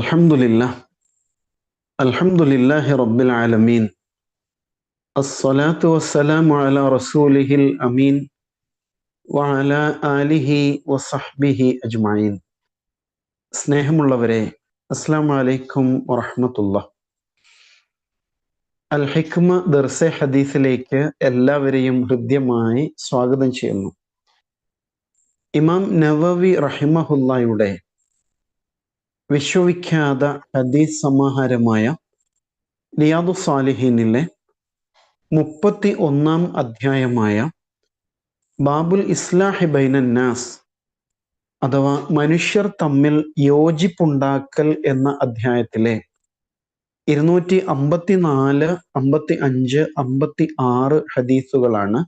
الحمد لله الحمد لله رب العالمين الصلاة والسلام على رسوله الأمين وعلى آله وصحبه أجمعين സ്നേഹമുള്ളവരെ അസ്സാം വലൈക്കും വറഹമത്തുള്ള അൽ ഹിക്മ ദർസെ ഹദീസിലേക്ക് എല്ലാവരെയും ഹൃദ്യമായി സ്വാഗതം ചെയ്യുന്നു ഇമാം നവവി റഹിമഹുല്ലയുടെ വിശ്വവിഖ്യാത ഹദീസ് സമാഹാരമായ ലിയാദു സാലിഹീനിലെ മുപ്പത്തി ഒന്നാം അധ്യായമായ ബാബുൽ ഇസ്ലാഹി ബൈനന്നാസ് അഥവാ മനുഷ്യർ തമ്മിൽ യോജിപ്പുണ്ടാക്കൽ എന്ന അധ്യായത്തിലെ ഇരുന്നൂറ്റി അമ്പത്തി നാല് അമ്പത്തി അഞ്ച് അമ്പത്തി ആറ് ഹദീസുകളാണ്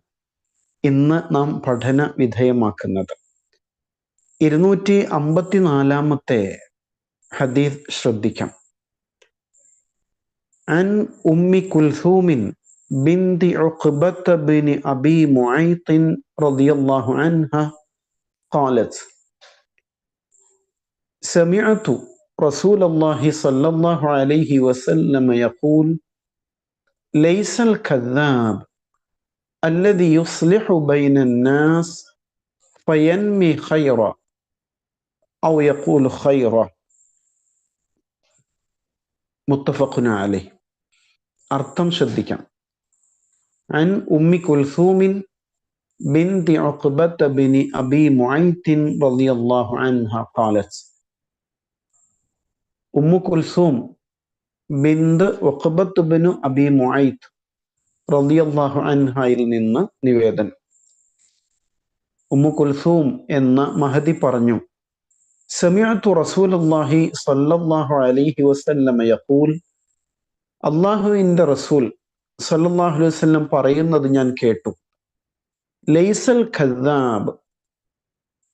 ഇന്ന് നാം പഠന വിധേയമാക്കുന്നത്. ഇരുന്നൂറ്റി അമ്പത്തിനാലാമത്തെ ഹദീസ് ശ്രദ്ധിക്കാം عن أم كلثوم بنت عقبة بن أبي معيط رضي الله عنها قالت سمعت رسول الله صلى الله عليه وسلم يقول ليس الكذاب الذي يصلح بين الناس فينمي خيرا أو يقول خيرا മുത്തഫഖുന അലൈ അർത്ഥം ശ്രദ്ധിക്കാം അൻ ഉമ്മി കുൽസൂമിൻ بنت عقبة بن أبي معيط رضي الله عنها قالت أم كلثوم بنت عقبة بن أبي معيط رضي الله عنها യിൽ നിന്ന് നിവേദനം ഉമ്മു കുൽസൂം എന്ന മഹദി പറഞ്ഞു سمعت رسول الله صلى الله عليه وسلم يقول അള്ളാഹുവിൻ്റെ റസൂൽ സല്ലല്ലാഹു അലൈഹി വസല്ലം പറയുന്നത് ഞാൻ കേട്ടു ലൈസൽ ഖദ്ദാബ്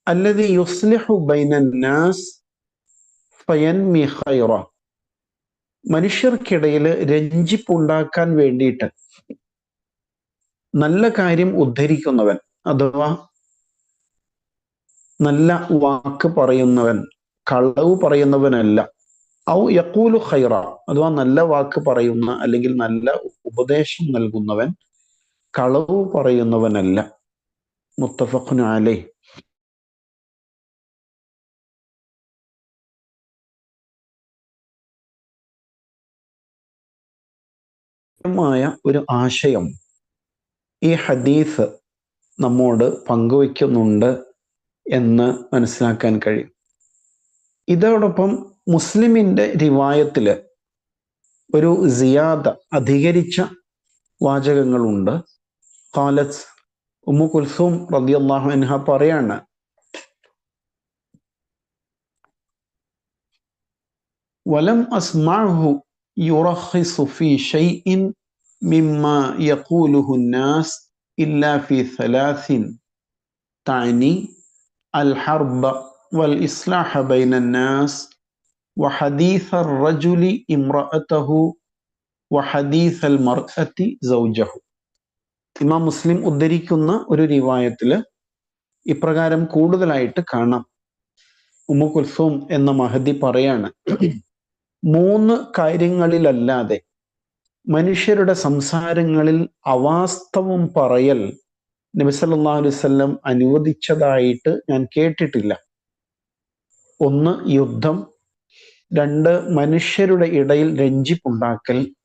അല്ലദി യുസ്ലിഹു ബൈനൻ നാസ് ഫയൻമി ഖൈറ മനുഷ്യർക്കിടയിൽ രഞ്ജിപ്പുണ്ടാക്കാൻ വേണ്ടിയിട്ട് നല്ല കാര്യം ഉദ്ധരിക്കുന്നവൻ അഥവാ നല്ല വാക്ക് പറയുന്നവൻ കളവ് പറയുന്നവനല്ല. ഔ യക്കൂലു ഖൈറ അഥവാ നല്ല വാക്ക് പറയുന്ന അല്ലെങ്കിൽ നല്ല ഉപദേശം നൽകുന്നവൻ കളവ് പറയുന്നവനല്ല. മുത്തഫഖുൻ അലൈ മായ ഒരു ആശയം ഈ ഹദീസ് നമ്മോട് പങ്കുവയ്ക്കുന്നുണ്ട്. എന്ന് മനസ്സിലാക്കാൻ കഴിയും. ഇതോടൊപ്പം മുസ്ലിമിന്റെ രിവായത്തിൽ ഒരു സിയാദ അധികരിച്ച വാചകങ്ങളുണ്ട്. ഖാലത്ത് ഉമ്മു കുൽസൂം റബി അള്ളാഹുഹ പറയാണ് വലം അസ്മാഹു യുറഹിസു ഫി ഷൈഇൻ മിമ്മ യഖൂലുഹു നാസ് ഇല്ലാ ഫി സലാസിൻ താനി الحرب والإصلاح بين الناس وحديث الرجل امرأته وحديث المرأة زوجه ഇമാം മുസ്ലിം ഉദ്ധരിക്കുന്ന ഒരു റിവായത്തില് ഇപ്രകാരം കൂടുതലായിട്ട് കാണാം ഉമ്മു കുൽസൂം എന്ന മഹദി പറയാണ് മൂന്ന് കാര്യങ്ങളിലല്ലാതെ മനുഷ്യരുടെ സംസാരങ്ങളിൽ അവാസ്തവം പറയൽ നബി സല്ലല്ലാഹു അലൈഹി വസല്ലം അനുവദിച്ചതായിട്ട് ഞാൻ കേട്ടിട്ടില്ല. ഒന്ന് യുദ്ധം. രണ്ട് മനുഷ്യരുടെ ഇടയിൽ രഞ്ജിപ്പുണ്ടാക്കൽ.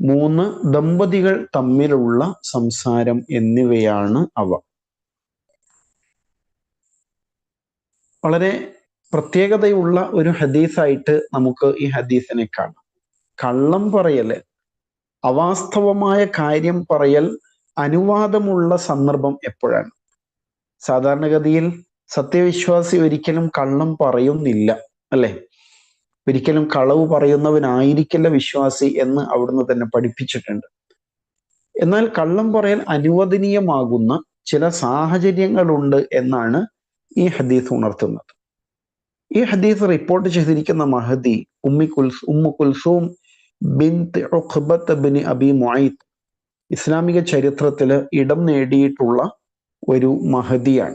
മൂന്ന് ദമ്പതികൾ തമ്മിലുള്ള സംസാരം എന്നിവയാണ് അവ. വളരെ പ്രത്യേകതയുള്ള ഒരു ഹദീസായിട്ട് നമുക്ക് ഈ ഹദീസിനെ കാണാം. കള്ളം പറയൽ അവാസ്തവമായ കാര്യം പറയൽ അനുവാദമുള്ള സന്ദർഭം എപ്പോഴാണ്? സാധാരണഗതിയിൽ സത്യവിശ്വാസി ഒരിക്കലും കള്ളം പറയുന്നില്ല അല്ലെ? ഒരിക്കലും കളവ് പറയുന്നവനായിരിക്കില്ല വിശ്വാസി എന്ന് അവിടുന്ന് തന്നെ പഠിപ്പിച്ചിട്ടുണ്ട്. എന്നാൽ കള്ളം പറയൽ അനുവദനീയമാകുന്ന ചില സാഹചര്യങ്ങളുണ്ട് എന്നാണ് ഈ ഹദീസ് ഉണർത്തുന്നത്. ഈ ഹദീസ് റിപ്പോർട്ട് ചെയ്തിരിക്കുന്ന മഹദി ഉമ്മി കുൽസ് Umm Kulthum bin Abi Muait ഇസ്ലാമിക ചരിത്രത്തിൽ ഇടം നേടിയിട്ടുള്ള ഒരു മഹതിയാണ്.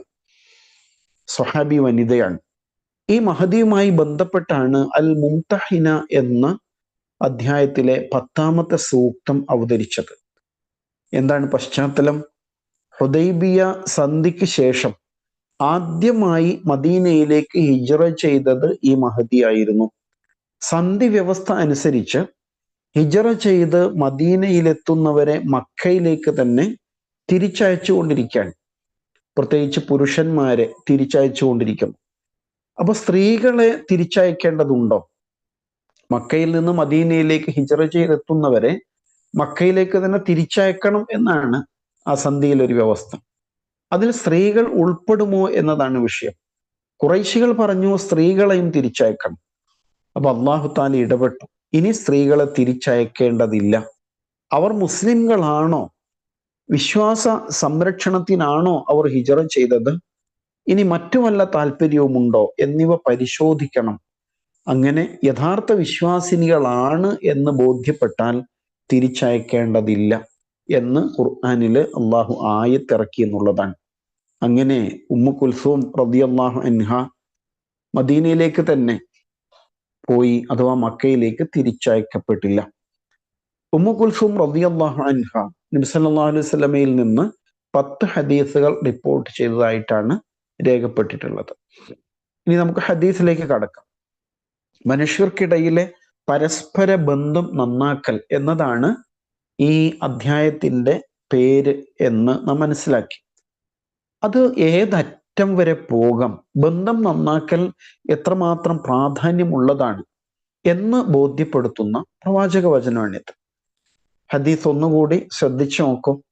സ്വഹാബി വനിതയാണ്. ഈ മഹതിയുമായി ബന്ധപ്പെട്ടാണ് അൽ മുംതഹിന എന്ന അധ്യായത്തിലെ പത്താമത്തെ സൂക്തം അവതരിച്ചത്. എന്താണ് പശ്ചാത്തലം? ഹുദൈബിയ സന്ധിക്ക് ശേഷം ആദ്യമായി മദീനയിലേക്ക് ഹിജറ ചെയ്തത് ഈ മഹതിയായിരുന്നു. സന്ധി വ്യവസ്ഥ അനുസരിച്ച് ഹിജറ ചെയ്ത് മദീനയിലെത്തുന്നവരെ മക്കയിലേക്ക് തന്നെ തിരിച്ചയച്ചുകൊണ്ടിരിക്കുകയാണ്. പ്രത്യേകിച്ച് പുരുഷന്മാരെ തിരിച്ചയച്ചുകൊണ്ടിരിക്കുന്നു. അപ്പൊ സ്ത്രീകളെ തിരിച്ചയക്കേണ്ടതുണ്ടോ? മക്കയിൽ നിന്ന് മദീനയിലേക്ക് ഹിജറ ചെയ്തെത്തുന്നവരെ മക്കയിലേക്ക് തന്നെ തിരിച്ചയക്കണം എന്നാണ് ആ സന്ധിയിൽ ഒരു വ്യവസ്ഥ. അതിൽ സ്ത്രീകൾ ഉൾപ്പെടുമോ എന്നതാണ് വിഷയം. കുറൈശികൾ പറഞ്ഞു സ്ത്രീകളെയും തിരിച്ചയക്കണം. അപ്പൊ അള്ളാഹു താലി ഇടപെട്ടു. ഇനി സ്ത്രീകളെ തിരിച്ചയക്കേണ്ടതില്ല. അവർ മുസ്ലിംകളാണോ? വിശ്വാസ സംരക്ഷണത്തിനാണോ അവർ ഹിജറ ചെയ്തത്? ഇനി മറ്റു വല്ല താല്പര്യവുമുണ്ടോ എന്നിവ പരിശോധിക്കണം. അങ്ങനെ യഥാർത്ഥ വിശ്വാസിനികളാണ് എന്ന് ബോധ്യപ്പെട്ടാൽ തിരിച്ചയക്കേണ്ടതില്ല എന്ന് ഖുർആാനിൽ അള്ളാഹു ആയത്തിറക്കി എന്നുള്ളതാണ്. അങ്ങനെ ഉമ്മു കുൽസൂം റബിയല്ലാഹു അൻഹ മദീനയിലേക്ക് തന്നെ പോയി അഥവാ മക്കയിലേക്ക് തിരിച്ചയക്കപ്പെട്ടില്ല. ഉമ്മു കുൽസും റബിയല്ലാഹു അൻഹ നബിസല്ലാ നിന്ന് പത്ത് ഹദീസുകൾ റിപ്പോർട്ട് ചെയ്തതായിട്ടാണ് രേഖപ്പെട്ടിട്ടുള്ളത്. ഇനി നമുക്ക് ഹദീസിലേക്ക് കടക്കാം. മനുഷ്യർക്കിടയിലെ പരസ്പര ബന്ധം നന്നാക്കൽ എന്നതാണ് ഈ അധ്യായത്തിന്റെ പേര് എന്ന് നാം മനസ്സിലാക്കി. അത് ഏതറ്റം വരെ പോകാം. ബന്ധം നന്നാക്കൽ എത്രമാത്രം പ്രാധാന്യമുള്ളതാണ് എന്ന് ബോധ്യപ്പെടുത്തുന്ന പ്രവാചക വചനമാണിത്. ഹദീസ് ഒന്നുകൂടി ശ്രദ്ധിച്ചു നോക്കും.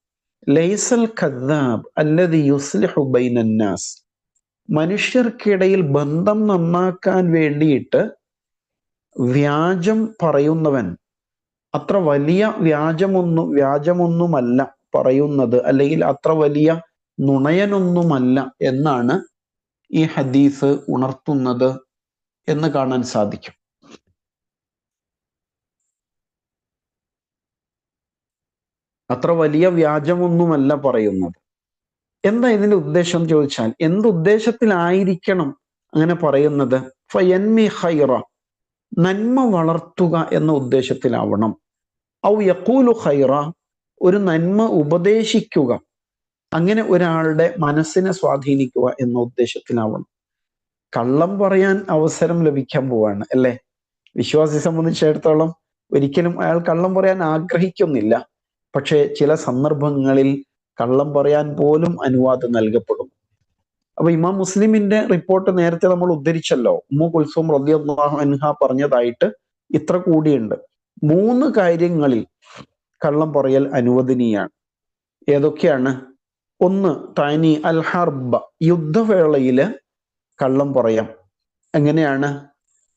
ലൈസൽ ഖദ്ദാബ് അല്ലത് യുസ്ലിഹു ബൈനന്നാസ്. മനുഷ്യർക്കിടയിൽ ബന്ധം നന്നാക്കാൻ വേണ്ടിയിട്ട് വ്യാജം പറയുന്നവൻ അത്ര വലിയ വ്യാജമൊന്നും വ്യാജമൊന്നുമല്ല പറയുന്നത്. അല്ലെങ്കിൽ അത്ര വലിയ നുണയനൊന്നുമല്ല എന്നാണ് ഈ ഹദീസ് ഉണർത്തുന്നത് എന്ന് കാണാൻ സാധിക്കും. അത്ര വലിയ വ്യാജമൊന്നുമല്ല പറയുന്നത്. എന്താ ഇതിന്റെ ഉദ്ദേശം ചോദിച്ചാൽ എന്ത് ഉദ്ദേശത്തിലായിരിക്കണം അങ്ങനെ പറയുന്നത്? ഫയൻമി ഹൈറ നന്മ വളർത്തുക എന്ന ഉദ്ദേശത്തിലാവണം. ഔ യക്കൂലു ഹൈറ ഒരു നന്മ ഉപദേശിക്കുക. അങ്ങനെ ഒരാളുടെ മനസ്സിനെ സ്വാധീനിക്കുക എന്ന ഉദ്ദേശത്തിലാവണം. കള്ളം പറയാൻ അവസരം ലഭിക്കാൻ പോവാണ് അല്ലേ? വിശ്വാസി സംബന്ധിച്ചിടത്തോളം ഒരിക്കലും അയാൾ കള്ളം പറയാൻ ആഗ്രഹിക്കുന്നില്ല. പക്ഷേ ചില സന്ദർഭങ്ങളിൽ കള്ളം പറയാൻ പോലും അനുവാദം നൽകപ്പെടും. അപ്പൊ ഇമാം മുസ്ലിമിന്റെ റിപ്പോർട്ട് നേരത്തെ നമ്മൾ ഉദ്ധരിച്ചല്ലോ. ഉമ്മു കുൽസും അൻഹ പറഞ്ഞതായിട്ട് ഇത്ര കൂടിയുണ്ട്. മൂന്ന് കാര്യങ്ങളിൽ കള്ളം പറയൽ അനുവദനീയാണ്. ഏതൊക്കെയാണ്? ഒന്ന് താനി അൽ ഹർബ യുദ്ധവേളയിൽ കള്ളം പറയാം. എങ്ങനെയാണ്?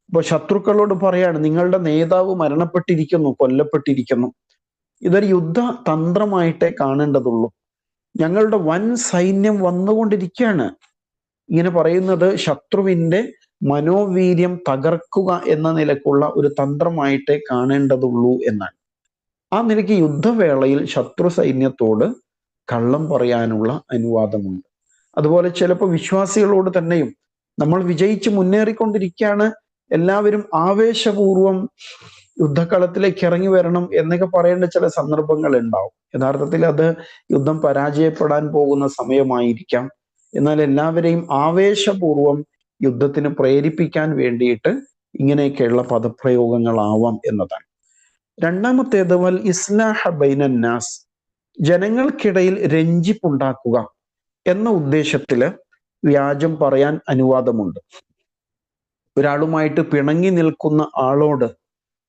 ഇപ്പൊ ശത്രുക്കളോട് പറയാണ് നിങ്ങളുടെ നേതാവ് മരണപ്പെട്ടിരിക്കുന്നു കൊല്ലപ്പെട്ടിരിക്കുന്നു. ഇതൊരു യുദ്ധ തന്ത്രമായിട്ടേ കാണേണ്ടതുള്ളൂ. ഞങ്ങളുടെ വൻ സൈന്യം വന്നുകൊണ്ടിരിക്കുകയാണ്. ഇങ്ങനെ പറയുന്നത് ശത്രുവിന്റെ മനോവീര്യം തകർക്കുക എന്ന നിലക്കുള്ള ഒരു തന്ത്രമായിട്ടേ കാണേണ്ടതുള്ളൂ എന്നാണ്. ആ നിലയ്ക്ക് യുദ്ധവേളയിൽ ശത്രു സൈന്യത്തോട് കള്ളം പറയാനുള്ള അനുവാദമുണ്ട്. അതുപോലെ ചിലപ്പോൾ വിശ്വാസികളോട് തന്നെയും നമ്മൾ വിജയിച്ച് മുന്നേറിക്കൊണ്ടിരിക്കുകയാണ് എല്ലാവരും ആവേശപൂർവം യുദ്ധക്കളത്തിലേക്ക് ഇറങ്ങി വരണം എന്നൊക്കെ പറയേണ്ട ചില സന്ദർഭങ്ങൾ ഉണ്ടാവും. യഥാർത്ഥത്തിൽ അത് യുദ്ധം പരാജയപ്പെടാൻ പോകുന്ന സമയമായിരിക്കാം. എന്നാൽ എല്ലാവരെയും ആവേശപൂർവം യുദ്ധത്തിന് പ്രേരിപ്പിക്കാൻ വേണ്ടിയിട്ട് ഇങ്ങനെയൊക്കെയുള്ള പദപ്രയോഗങ്ങളാവാം എന്നതാണ്. രണ്ടാമത്തേത് വൽ ഇസ്ലാഹ ബൈനന്നാസ്. ജനങ്ങൾക്കിടയിൽ രഞ്ജിപ്പുണ്ടാക്കുക എന്ന ഉദ്ദേശത്തിൽ വ്യാജം പറയാൻ അനുവാദമുണ്ട്. ഒരാളുമായിട്ട് പിണങ്ങി നിൽക്കുന്ന ആളോട്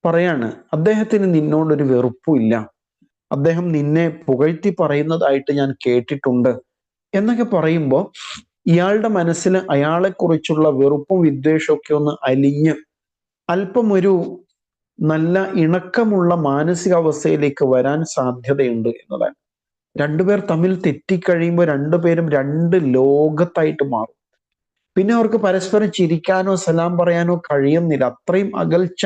പറയാണ് അദ്ദേഹത്തിന് നിന്നോടൊരു വെറുപ്പുമില്ല അദ്ദേഹം നിന്നെ പുകഴ്ത്തി പറയുന്നതായിട്ട് ഞാൻ കേട്ടിട്ടുണ്ട് എന്നൊക്കെ പറയുമ്പോൾ ഇയാളുടെ മനസ്സിൽ അയാളെക്കുറിച്ചുള്ള വെറുപ്പും വിദ്വേഷവും ഒക്കെ ഒന്ന് അലിഞ്ഞ് അല്പം ഒരു നല്ല ഇണക്കമുള്ള മാനസികാവസ്ഥയിലേക്ക് വരാൻ സാധ്യതയുണ്ട് എന്നതാണ്. രണ്ടുപേർ തമ്മിൽ തെറ്റിക്കഴിയുമ്പോൾ രണ്ടുപേരും രണ്ട് ലോകത്തായിട്ട് മാറും. പിന്നെ അവർക്ക് പരസ്പരം ചിരിക്കാനോ സലാം പറയാനോ കഴിയുന്നില്ല. അത്രയും അകൽച്ച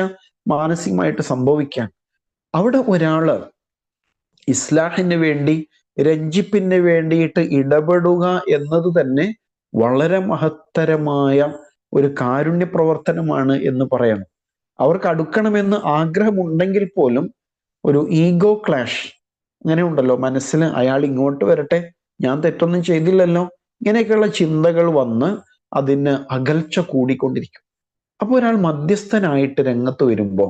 മാനസികമായിട്ട് സംഭവിക്കാൻ. അവിടെ ഒരാൾ ഇസ്ലാഹിന് വേണ്ടി രഞ്ജിപ്പിന് വേണ്ടിയിട്ട് ഇടപെടുക എന്നത് തന്നെ വളരെ മഹത്തരമായ ഒരു കാരുണ്യ പ്രവർത്തനമാണ് എന്ന് പറയണം. അവർക്ക് അടുക്കണമെന്ന് ആഗ്രഹമുണ്ടെങ്കിൽ പോലും ഒരു ഈഗോ ക്ലാഷ് അങ്ങനെ ഉണ്ടല്ലോ മനസ്സിൽ അയാൾ ഇങ്ങോട്ട് വരട്ടെ ഞാൻ തെറ്റൊന്നും ചെയ്തില്ലല്ലോ. ഇങ്ങനെയൊക്കെയുള്ള ചിന്തകൾ വന്ന് അതിന് അകൽച്ച കൂടിക്കൊണ്ടിരിക്കും. അപ്പോൾ ഒരാൾ മധ്യസ്ഥനായിട്ട് രംഗത്ത് വരുമ്പോൾ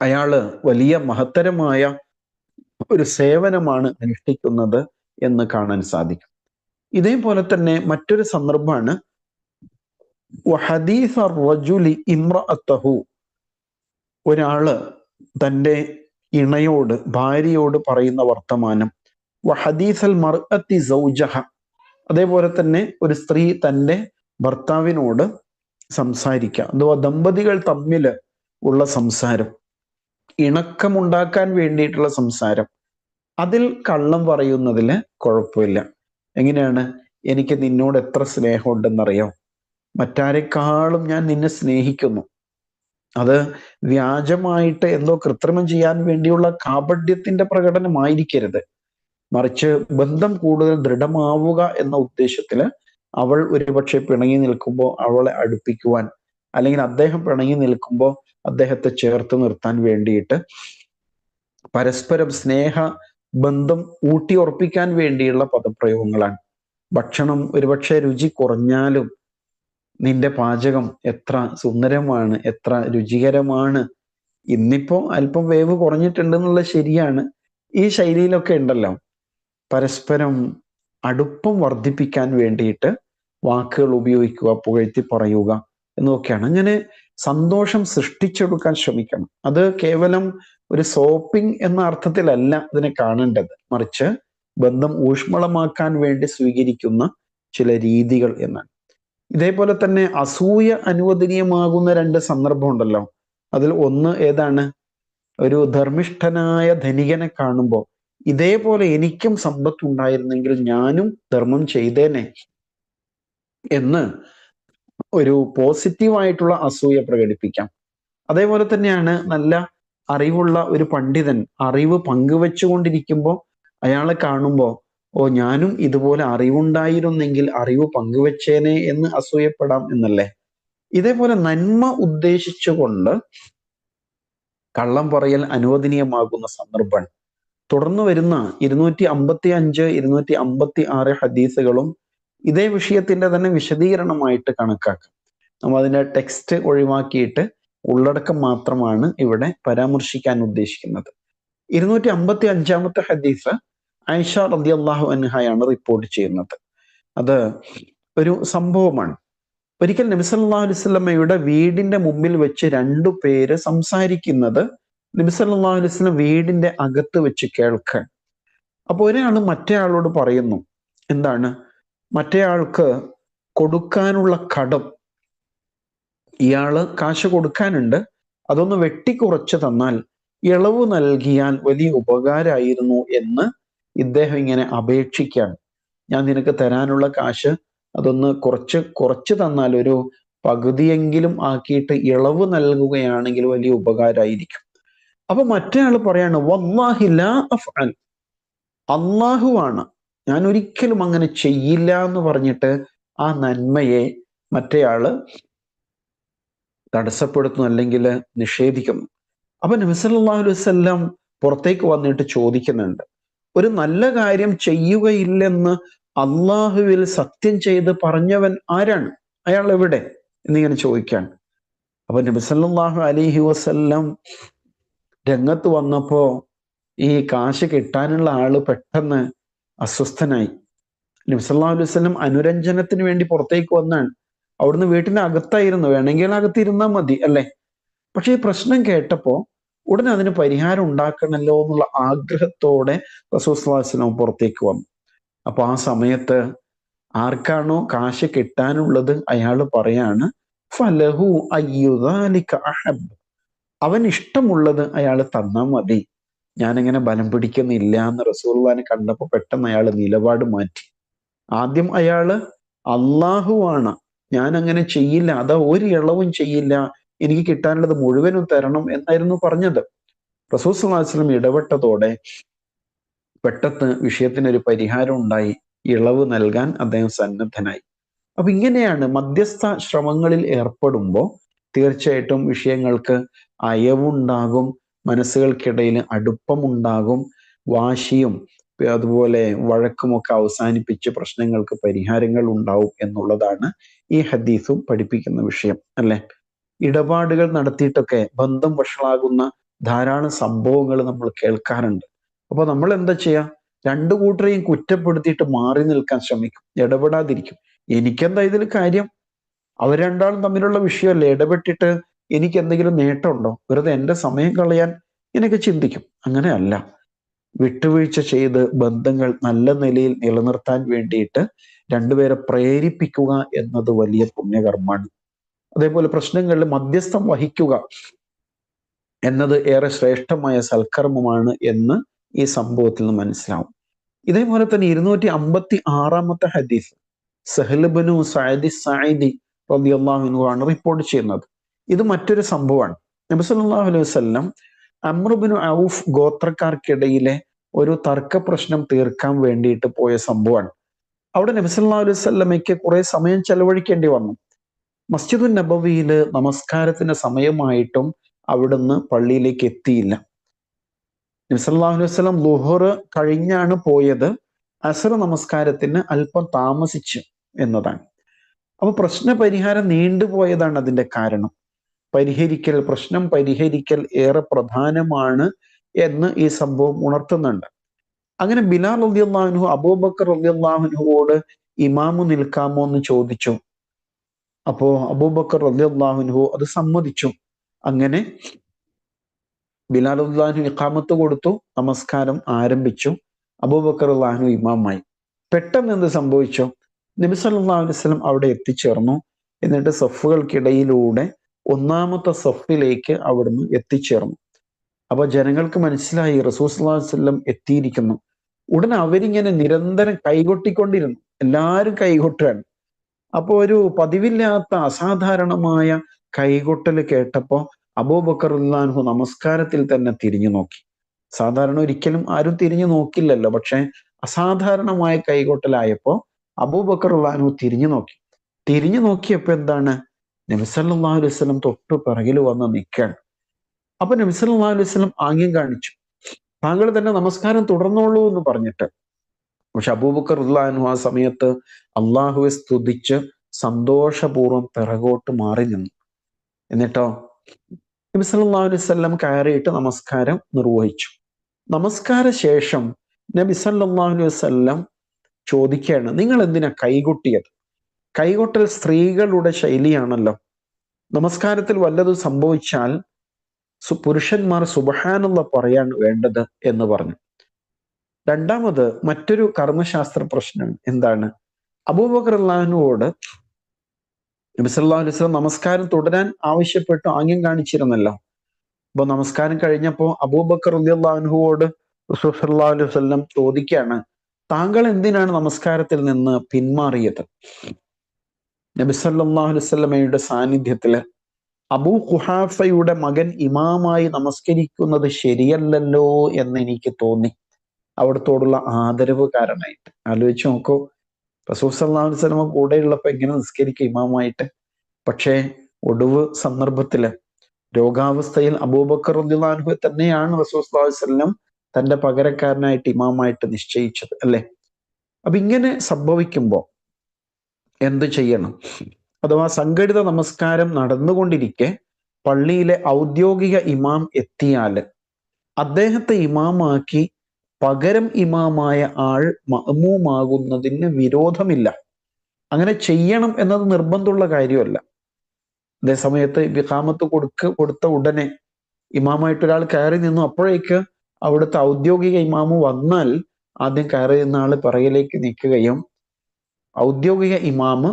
അയാൾ വലിയ മഹത്തരമായ ഒരു സേവനമാണ് അനുഷ്ഠിക്കുന്നത് എന്ന് കാണാൻ സാധിക്കും. ഇതേപോലെ തന്നെ മറ്റൊരു സന്ദർഭമാണ് ഇമ്രഅത്തഹു ഒരാൾ തന്റെ ഇണയോട് ഭാര്യയോട് പറയുന്ന വർത്തമാനം വഹദീസൽ മർഅത്തി സൗജഹ. അതേപോലെ തന്നെ ഒരു സ്ത്രീ തന്റെ ഭർത്താവിനോട് സംസാരിക്കുക അഥവാ ദമ്പതികൾ തമ്മിൽ ഉള്ള സംസാരം ഇണക്കമുണ്ടാക്കാൻ വേണ്ടിയിട്ടുള്ള സംസാരം. അതിൽ കള്ളം പറയുന്നതിൽ കുഴപ്പമില്ല. എങ്ങനെയാണ്? എനിക്ക് നിന്നോട് എത്ര സ്നേഹമുണ്ടെന്നറിയാം? മറ്റാരെക്കാളും ഞാൻ നിന്നെ സ്നേഹിക്കുന്നു. അത് വ്യാജമായിട്ട് എന്തോ കൃത്രിമം ചെയ്യാൻ വേണ്ടിയുള്ള കാപഡ്യത്തിന്റെ പ്രകടനമായിരിക്കരുത്. മറിച്ച് ബന്ധം കൂടുതൽ ദൃഢമാവുക എന്ന ഉദ്ദേശത്തിൽ അവൾ ഒരുപക്ഷെ പിണങ്ങി നിൽക്കുമ്പോൾ അവളെ അടുപ്പിക്കുവാൻ അല്ലെങ്കിൽ അദ്ദേഹം പിണങ്ങി നിൽക്കുമ്പോൾ അദ്ദേഹത്തെ ചേർത്ത് നിർത്താൻ വേണ്ടിയിട്ട് പരസ്പരം സ്നേഹ ബന്ധം ഊട്ടിയുറപ്പിക്കാൻ വേണ്ടിയുള്ള പദപ്രയോഗങ്ങളാണ്. ഭക്ഷണം ഒരുപക്ഷെ രുചി കുറഞ്ഞാലും നിന്റെ പാചകം എത്ര സുന്ദരമാണ് എത്ര രുചികരമാണ്. ഇന്നിപ്പോ അല്പം വേവ് കുറഞ്ഞിട്ടുണ്ട് എന്നുള്ളത് ശരിയാണ്. ഈ ശൈലിയിലൊക്കെ ഉണ്ടല്ലോ. പരസ്പരം അടുപ്പം വർദ്ധിപ്പിക്കാൻ വേണ്ടിയിട്ട് വാക്കുകൾ ഉപയോഗിക്കുക പുകഴ്ത്തി പറയുക എന്നൊക്കെയാണ്. അങ്ങനെ സന്തോഷം സൃഷ്ടിച്ചെടുക്കാൻ ശ്രമിക്കണം. അത് കേവലം ഒരു സോപ്പിംഗ് എന്ന അർത്ഥത്തിലല്ല ഇതിനെ കാണേണ്ടത്. മറിച്ച് ബന്ധം ഊഷ്മളമാക്കാൻ വേണ്ടി സ്വീകരിക്കുന്ന ചില രീതികൾ എന്നാണ്. ഇതേപോലെ തന്നെ അസൂയ അനുവദനീയമാകുന്ന രണ്ട് സന്ദർഭമുണ്ടല്ലോ അതിൽ ഒന്ന് ഏതാണ്? ഒരു ധർമ്മിഷ്ഠനായ ധനികനെ കാണുമ്പോൾ ഇതേപോലെ എനിക്കും സമ്പത്ത് ഉണ്ടായിരുന്നെങ്കിൽ ഞാനും ധർമ്മം ചെയ്തേനെ എന്ന് ഒരു പോസിറ്റീവായിട്ടുള്ള അസൂയ പ്രകടിപ്പിക്കാം. അതേപോലെ തന്നെയാണ് നല്ല അറിവുള്ള ഒരു പണ്ഡിതൻ അറിവ് പങ്കുവെച്ചുകൊണ്ടിരിക്കുമ്പോൾ അയാളെ കാണുമ്പോൾ ഓ ഞാനും ഇതുപോലെ അറിവുണ്ടായിരുന്നെങ്കിൽ അറിവ് പങ്കുവെച്ചേനെ എന്ന് അസൂയപ്പെടാം എന്നല്ലേ? ഇതേപോലെ നന്മ ഉദ്ദേശിച്ചുകൊണ്ട് കള്ളം പറയൽ അനുവദനീയമാകുന്ന സന്ദർഭം. തുടർന്ന് വരുന്ന ഇരുന്നൂറ്റി അമ്പത്തി അഞ്ച് ഇരുന്നൂറ്റി അമ്പത്തി ആറ് ഹദീസുകളും ഇതേ വിഷയത്തിന്റെ തന്നെ വിശദീകരണമായിട്ട് കണക്കാക്കാം. നമ്മൾ അതിന്റെ ടെക്സ്റ്റ് ഒഴിവാക്കിയിട്ട് ഉള്ളടക്കം മാത്രമാണ് ഇവിടെ പരാമർശിക്കാൻ ഉദ്ദേശിക്കുന്നത്. ഇരുന്നൂറ്റി അമ്പത്തി അഞ്ചാമത്തെ ഹദീസ് ഐഷ റബി അള്ളാഹു അൻഹയാണ് റിപ്പോർട്ട് ചെയ്യുന്നത്. അത് ഒരു സംഭവമാണ്. ഒരിക്കൽ നബി വസല്ലമയുടെ വീടിന്റെ മുമ്പിൽ വെച്ച് രണ്ടു പേര് സംസാരിക്കുന്നത് നബി വസല്ലം വീടിന്റെ അകത്ത് വെച്ച് കേൾക്കാൻ. അപ്പൊ ഒരാൾ മറ്റേ ആളോട് പറയുന്നു എന്താണ്? മറ്റേ ആൾക്ക് കൊടുക്കാനുള്ള കടം. ഇയാൾ കാശ് കൊടുക്കാനുണ്ട് അതൊന്ന് വെട്ടിക്കുറച്ച് തന്നാൽ ഇളവ് നൽകിയാൽ വലിയ ഉപകാരമായിരുന്നു എന്ന് ഇദ്ദേഹം ഇങ്ങനെ അപേക്ഷിക്കാൻ ഞാൻ നിനക്ക് തരാനുള്ള കാശ് അതൊന്ന് കുറച്ച് കുറച്ച് തന്നാൽ ഒരു പകുതിയെങ്കിലും ആക്കിയിട്ട് ഇളവ് നൽകുകയാണെങ്കിൽ വലിയ ഉപകാരമായിരിക്കും അപ്പൊ മറ്റേ ആൾ പറയാണ് വല്ലാഹില അഫ്അൽ. അള്ളാഹുവാണ് ഞാൻ ഒരിക്കലും അങ്ങനെ ചെയ്യില്ല എന്ന് പറഞ്ഞിട്ട് ആ നന്മയെ മറ്റേയാൾ തടസ്സപ്പെടുത്തുന്നു അല്ലെങ്കിൽ നിഷേധിക്കുന്നു. അപ്പൊ വല്ലം പുറത്തേക്ക് വന്നിട്ട് ചോദിക്കുന്നുണ്ട് ഒരു നല്ല കാര്യം ചെയ്യുകയില്ലെന്ന് അള്ളാഹുവിൽ സത്യം ചെയ്ത് പറഞ്ഞവൻ ആരാണ്? അയാൾ എവിടെ? എന്നിങ്ങനെ ചോദിക്കാണ് അപ്പൊ നബിസല്ലാഹു അലിഹി വസ്ല്ലം രംഗത്ത് വന്നപ്പോ ഈ കാശ് കിട്ടാനുള്ള ആൾ പെട്ടെന്ന് അസ്വസ്ഥനായി. നബിസല്ലാഹു അലൈഹി വസല്ലം അനുരഞ്ജനത്തിന് വേണ്ടി പുറത്തേക്ക് വന്നാണ്. അവിടുന്ന് വീട്ടിന്റെ അകത്തായിരുന്നു. വേണമെങ്കിൽ അകത്തിരുന്നാൽ മതി അല്ലെ? പക്ഷെ ഈ പ്രശ്നം കേട്ടപ്പോ ഉടനെ അതിന് പരിഹാരം ഉണ്ടാക്കണമല്ലോ എന്നുള്ള ആഗ്രഹത്തോടെ റസൂസ്ലാസ്ലാം പുറത്തേക്ക് വന്നു. അപ്പൊ ആ സമയത്ത് ആർക്കാണോ കാശ് കിട്ടാനുള്ളത് അയാൾ പറയാണ് ഫലഹു അയ്യുതാലിക്ക അഹബ്. അവൻ ഇഷ്ടമുള്ളത് അയാൾ തന്നാൽ മതി. ഞാനിങ്ങനെ ബലം പിടിക്കുന്നില്ല എന്ന് റസൂൽവാനെ കണ്ടപ്പോൾ പെട്ടെന്ന് അയാൾ നിലപാട് മാറ്റി. ആദ്യം അയാൾ അള്ളാഹുവാണ് ഞാൻ അങ്ങനെ ചെയ്യില്ല. അതാ ഒരു ഇളവും ചെയ്യില്ല. എനിക്ക് കിട്ടാനുള്ളത് മുഴുവനും തരണം എന്നായിരുന്നു പറഞ്ഞത്. റസൂൽ സ്വലാസ്ലം ഇടപെട്ടതോടെ പെട്ടെന്ന് വിഷയത്തിനൊരു പരിഹാരം ഉണ്ടായി. ഇളവ് നൽകാൻ അദ്ദേഹം സന്നദ്ധനായി. അപ്പൊ ഇങ്ങനെയാണ് മധ്യസ്ഥ ശ്രമങ്ങളിൽ ഏർപ്പെടുമ്പോൾ തീർച്ചയായിട്ടും വിഷയങ്ങൾക്ക് അയവുണ്ടാകും മനസ്സുകൾക്കിടയിൽ അടുപ്പമുണ്ടാകും വാശിയും അതുപോലെ വഴക്കുമൊക്കെ അവസാനിപ്പിച്ച് പ്രശ്നങ്ങൾക്ക് പരിഹാരങ്ങൾ ഉണ്ടാവും എന്നുള്ളതാണ് ഈ ഹദീസും പഠിപ്പിക്കുന്ന വിഷയം അല്ലെ? ഇടപാടുകൾ നടത്തിയിട്ടൊക്കെ ബന്ധം വഷളാകുന്ന ധാരാളം സംഭവങ്ങൾ നമ്മൾ കേൾക്കാറുണ്ട്. അപ്പൊ നമ്മൾ എന്താ ചെയ്യാ? രണ്ടു കൂട്ടരെയും കുറ്റപ്പെടുത്തിയിട്ട് മാറി നിൽക്കാൻ ശ്രമിക്കും. ഇടപെടാതിരിക്കും. എനിക്കെന്താ ഇതിൽ കാര്യം? അവർ രണ്ടാളും തമ്മിലുള്ള വിഷയമല്ലേ? ഇടപെട്ടിട്ട് എനിക്ക് എന്തെങ്കിലും നേട്ടമുണ്ടോ? വെറുതെ എന്റെ സമയം കളയാൻ എനിക്ക് ചിന്തിക്കും. അങ്ങനെയല്ല. വിട്ടുവീഴ്ച ചെയ്ത് ബന്ധങ്ങൾ നല്ല നിലയിൽ നിലനിർത്താൻ വേണ്ടിയിട്ട് രണ്ടുപേരെ പ്രേരിപ്പിക്കുക എന്നത് വലിയ പുണ്യകർമ്മമാണ്. അതേപോലെ പ്രശ്നങ്ങളിൽ മധ്യസ്ഥം വഹിക്കുക എന്നത് ഏറെ ശ്രേഷ്ഠമായ സൽക്കർമ്മമാണ് എന്ന് ഈ സംഭവത്തിൽ നിന്ന് മനസ്സിലാവും. ഇതേപോലെ തന്നെ ഇരുന്നൂറ്റി അമ്പത്തി ആറാമത്തെ ഹദീസ് സഹലബനു സായിദി റളിയല്ലാഹു ആണ് റിപ്പോർട്ട് ചെയ്യുന്നത്. ഇത് മറ്റൊരു സംഭവമാണ്. നബി സല്ലാഹു അലൈഹി വസ്ലം അമ്രുബിനു ഔഫ് ഗോത്രക്കാർക്കിടയിലെ ഒരു തർക്ക പ്രശ്നം തീർക്കാൻ വേണ്ടിയിട്ട് പോയ സംഭവമാണ്. അവിടെ നബി അലൈഹി വസല്ലമയ്ക്ക് കുറെ സമയം ചെലവഴിക്കേണ്ടി വന്നു. മസ്ജിദുൻ നബവിയിൽ നമസ്കാരത്തിന് സമയമായിട്ടും അവിടുന്ന് പള്ളിയിലേക്ക് എത്തിയില്ല. നബി സല്ലല്ലാഹു അലൈഹി വസല്ലം ലുഹർ കഴിഞ്ഞാണ് പോയത്. അസർ നമസ്കാരത്തിന് അല്പം താമസിച്ചു എന്നതാണ്. അപ്പൊ പ്രശ്ന പരിഹാരം നീണ്ടുപോയതാണ് അതിന്റെ കാരണം. പരിഹരിക്കൽ പ്രശ്നം പരിഹരിക്കൽ ഏറെ പ്രധാനമാണ് എന്ന് ഈ സംഭവം ഉണർത്തുന്നുണ്ട്. അങ്ങനെ ബിലാൽ അബൂബക്കർ റളിയല്ലാഹുവിനോട് ഇമാമു നിൽക്കാമോ എന്ന് ചോദിച്ചു. അപ്പോ അബൂബക്കർ റളിയല്ലാഹുൻഹു അത് സമ്മതിച്ചു. അങ്ങനെ അള്ളാഹു ഇഖാമത്ത് കൊടുത്തു നമസ്കാരം ആരംഭിച്ചു അബൂബക്കർ അള്ളാഹു ഇമാമായി. പെട്ടെന്ന് എന്ത് സംഭവിച്ചു? നബി സല്ലല്ലാഹു അലൈഹി വസല്ലം അവിടെ എത്തിച്ചേർന്നു. എന്നിട്ട് സഫുകൾക്കിടയിലൂടെ ഒന്നാമത്തെ സഫിലേക്ക് അവിടുന്ന് എത്തിച്ചേർന്നു. അപ്പൊ ജനങ്ങൾക്ക് മനസ്സിലായി റസൂസ് സല്ലല്ലാഹു അലൈഹി വസല്ലം എത്തിയിരിക്കുന്നു. ഉടനെ അവരിങ്ങനെ നിരന്തരം കൈകൊട്ടിക്കൊണ്ടിരുന്നു. എല്ലാവരും കൈകൊട്ടുകയാണ്. അപ്പൊ ഒരു പതിവില്ലാത്ത അസാധാരണമായ കൈകൊട്ടൽ കേട്ടപ്പോൾ അബൂബക്കറുല്ലാൻഹു നമസ്കാരത്തിൽ തന്നെ തിരിഞ്ഞു നോക്കി. സാധാരണ ഒരിക്കലും ആരും തിരിഞ്ഞു നോക്കില്ലല്ലോ പക്ഷെ അസാധാരണമായ കൈകൊട്ടലായപ്പോ അബൂബക്കറുല്ലാൻഹു തിരിഞ്ഞു നോക്കി. തിരിഞ്ഞു നോക്കിയപ്പോൾ എന്താണ്? നബിസല്ലാ അലൈഹി തൊട്ട് പിറകിൽ വന്ന് നിൽക്കുകയാണ് അപ്പൊ നബിസല്ലാ അലൈഹി ആംഗ്യം കാണിച്ചു. താങ്കൾ തന്നെ നമസ്കാരം തുടർന്നോളൂ എന്ന് പറഞ്ഞിട്ട് പക്ഷെ അബൂബക്കർ ഉല്ലാൻഹു ആ സമയത്ത് അള്ളാഹുവെ സ്തുതിച്ച് സന്തോഷപൂർവം പിറകോട്ട് മാറി നിന്നു. എന്നിട്ടോ? നബി വസല്ലം കയറിയിട്ട് നമസ്കാരം നിർവഹിച്ചു. നമസ്കാര ശേഷം നബി സല്ലല്ലാഹു അലൈഹി വസല്ലം ചോദിക്കുകയാണ് നിങ്ങൾ എന്തിനാ കൈകൊട്ടിയത്? കൈകൊട്ടൽ സ്ത്രീകളുടെ ശൈലിയാണല്ലോ. നമസ്കാരത്തിൽ വല്ലതും സംഭവിച്ചാൽ പുരുഷന്മാർ സുബഹാനുള്ള പറയാണ് വേണ്ടത് എന്ന് പറഞ്ഞു. രണ്ടാമത് മറ്റൊരു കർമ്മശാസ്ത്ര പ്രശ്നം എന്താണ്? അബൂബക്കർ അള്ളാഹുനോട് നബി സല്ലല്ലാഹു അലൈഹി നമസ്കാരം തുടരാൻ ആവശ്യപ്പെട്ടു ആംഗ്യം കാണിച്ചിരുന്നല്ലോ. അപ്പൊ നമസ്കാരം കഴിഞ്ഞപ്പോ അബൂബക്കർ റസൂൽ സല്ലല്ലാഹു അലൈഹി വസല്ലം ചോദിക്കുകയാണ് താങ്കൾ എന്തിനാണ് നമസ്കാരത്തിൽ നിന്ന് പിന്മാറിയത്? നബി സല്ലല്ലാഹു അലൈഹി വസല്ലമയുടെ സാന്നിധ്യത്തിൽ അബൂ ഖുഹാഫയുടെ മകൻ ഇമാമായി നമസ്കരിക്കുന്നത് ശരിയല്ലല്ലോ എന്ന് എനിക്ക് തോന്നി. അവിടത്തോടുള്ള ആദരവ് കാരണമായിട്ട്. ആലോചിച്ച് നോക്കൂ. റസൂൽ സല്ലല്ലാഹു അലൈഹി കൂടെയുള്ളപ്പോൾ കൂടെയുള്ളപ്പോ എങ്ങനെ നിസ്കരിക്കുക ഇമാമായിട്ട്. പക്ഷേ ഒടുവ് സന്ദർഭത്തിൽ രോഗാവസ്ഥയിൽ അബൂബക്കർ റളിയല്ലാഹു തന്നെയാണ് റസൂൽ സല്ലല്ലാഹു അലൈഹി വസല്ലം തന്റെ പകരക്കാരനായിട്ട് ഇമാമായിട്ട് നിശ്ചയിച്ചത് അല്ലെ? അപ്പൊ ഇങ്ങനെ സംഭവിക്കുമ്പോൾ എന്ത് ചെയ്യണം? അഥവാ സംഘടിത നമസ്കാരം നടന്നുകൊണ്ടിരിക്കെ പള്ളിയിലെ ഔദ്യോഗിക ഇമാം എത്തിയാൽ അദ്ദേഹത്തെ ഇമാമാക്കി പകരം ഇമാമായ ആൾ മഅമൂമാകുന്നതിന് വിരോധമില്ല. അങ്ങനെ ചെയ്യണം എന്നത് നിർബന്ധമുള്ള കാര്യമല്ല. അതേസമയത്ത് വിഹാമത്ത് കൊടുക്ക കൊടുത്ത ഉടനെ ഇമാമായിട്ട് ഒരാൾ കയറി നിന്നു. അപ്പോഴേക്ക് അവിടുത്തെ ഔദ്യോഗിക ഇമാമ് വന്നാൽ ആദ്യം കയറി നിന്ന ആൾ പിറകിലേക്ക് നിൽക്കുകയും ഔദ്യോഗിക ഇമാമ്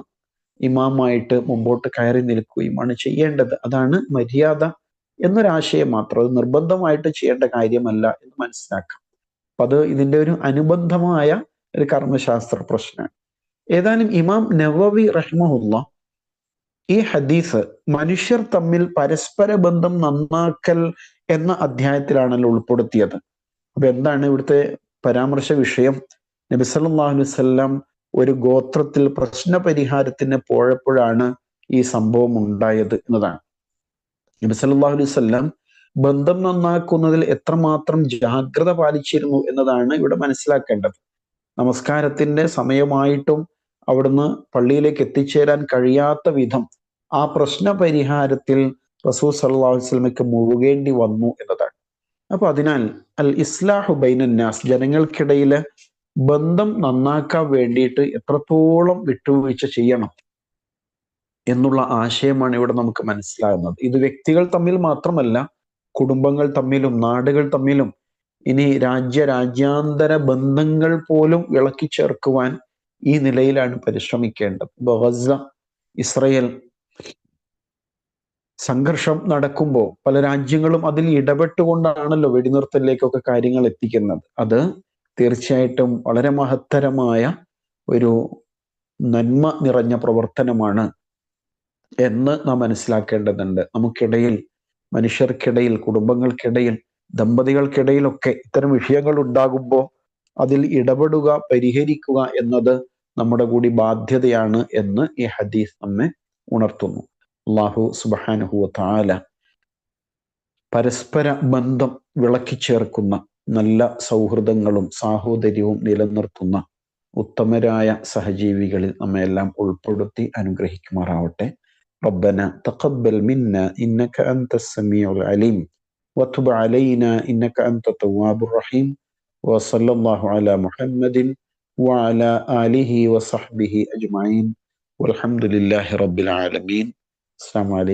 ഇമാമായിട്ട് മുമ്പോട്ട് കയറി നിൽക്കുകയുമാണ് ചെയ്യേണ്ടത്. അതാണ് മര്യാദ എന്നൊരാശയം മാത്രം. അത് നിർബന്ധമായിട്ട് ചെയ്യേണ്ട കാര്യമല്ല എന്ന് മനസ്സിലാക്കാം. അപ്പൊ അത് ഇതിന്റെ ഒരു അനുബന്ധമായ ഒരു കർമ്മശാസ്ത്ര പ്രശ്നമാണ്. ഏതായാലും ഇമാം നവവി റഹ്മുല്ല ഈ ഹദീസ് മനുഷ്യർ തമ്മിൽ പരസ്പര ബന്ധം നന്നാക്കൽ എന്ന അധ്യായത്തിലാണല്ലോ ഉൾപ്പെടുത്തിയത്. അപ്പൊ എന്താണ് ഇവിടുത്തെ പരാമർശ വിഷയം? നബി വസല്ലം ഒരു ഗോത്രത്തിൽ പ്രശ്ന പരിഹാരത്തിന് പോയപ്പോഴാണ് ഈ സംഭവം ഉണ്ടായത് എന്നതാണ്. നബി വസല്ലം ബന്ധം നന്നാക്കുന്നതിൽ എത്രമാത്രം ജാഗ്രത പാലിച്ചിരുന്നു എന്നതാണ് ഇവിടെ മനസ്സിലാക്കേണ്ടത്. നമസ്കാരത്തിന്റെ സമയമായിട്ടും അവിടുന്ന് പള്ളിയിലേക്ക് എത്തിച്ചേരാൻ കഴിയാത്ത വിധം ആ പ്രശ്ന പരിഹാരത്തിൽ റസൂൽ സല്ലാസ്ലമയ്ക്ക് മുഴുകേണ്ടി വന്നു എന്നതാണ്. അപ്പൊ അതിനാൽ അൽ ഇസ്ലാഹു ബൈനന്നാസ് ജനങ്ങൾക്കിടയിലെ ബന്ധം നന്നാക്കാൻ വേണ്ടിയിട്ട് എത്രത്തോളം വിട്ടുവീഴ്ച ചെയ്യണം എന്നുള്ള ആശയമാണ് ഇവിടെ നമുക്ക് മനസ്സിലാകുന്നത്. ഇത് വ്യക്തികൾ തമ്മിൽ മാത്രമല്ല കുടുംബങ്ങൾ തമ്മിലും നാടുകൾ തമ്മിലും ഇനി രാജ്യ രാജ്യാന്തര ബന്ധങ്ങൾ പോലും ഇളക്കി ചേർക്കുവാൻ ഈ നിലയിലാണ് പരിശ്രമിക്കേണ്ടത്. ഗസ ഇസ്രയേൽ സംഘർഷം നടക്കുമ്പോൾ പല രാജ്യങ്ങളും അതിൽ ഇടപെട്ടുകൊണ്ടാണല്ലോ വെടിനിർത്തലിലേക്കൊക്കെ കാര്യങ്ങൾ എത്തിക്കുന്നത്. അത് തീർച്ചയായിട്ടും വളരെ മഹത്തരമായ ഒരു നന്മ നിറഞ്ഞ പ്രവർത്തനമാണ് എന്ന് നാം മനസ്സിലാക്കേണ്ടതുണ്ട്. നമുക്കിടയിൽ മനുഷ്യർക്കിടയിൽ കുടുംബങ്ങൾക്കിടയിൽ ദമ്പതികൾക്കിടയിലൊക്കെ ഇത്തരം വിഷയങ്ങൾ ഉണ്ടാകുമ്പോൾ അതിൽ ഇടപെടുക പരിഹരിക്കുക എന്നത് നമ്മുടെ കൂടി ബാധ്യതയാണ് എന്ന് ഈ ഹദീസ് നമ്മെ ഉണർത്തുന്നു. അള്ളാഹു സുബാനുഹു താല പരസ്പര ബന്ധം വിളക്കി ചേർക്കുന്ന നല്ല സൗഹൃദങ്ങളും സാഹോദര്യവും നിലനിർത്തുന്ന ഉത്തമരായ സഹജീവികളിൽ നമ്മയെല്ലാം ഉൾപ്പെടുത്തി അനുഗ്രഹിക്കുമാറാവട്ടെ. ربنا تقبل منا إنك أنت السميع العليم وتب علينا إنك أنت التواب الرحيم وصلى الله على محمد وعلى آله وصحبه أجمعين والحمد لله رب العالمين. السلام عليكم.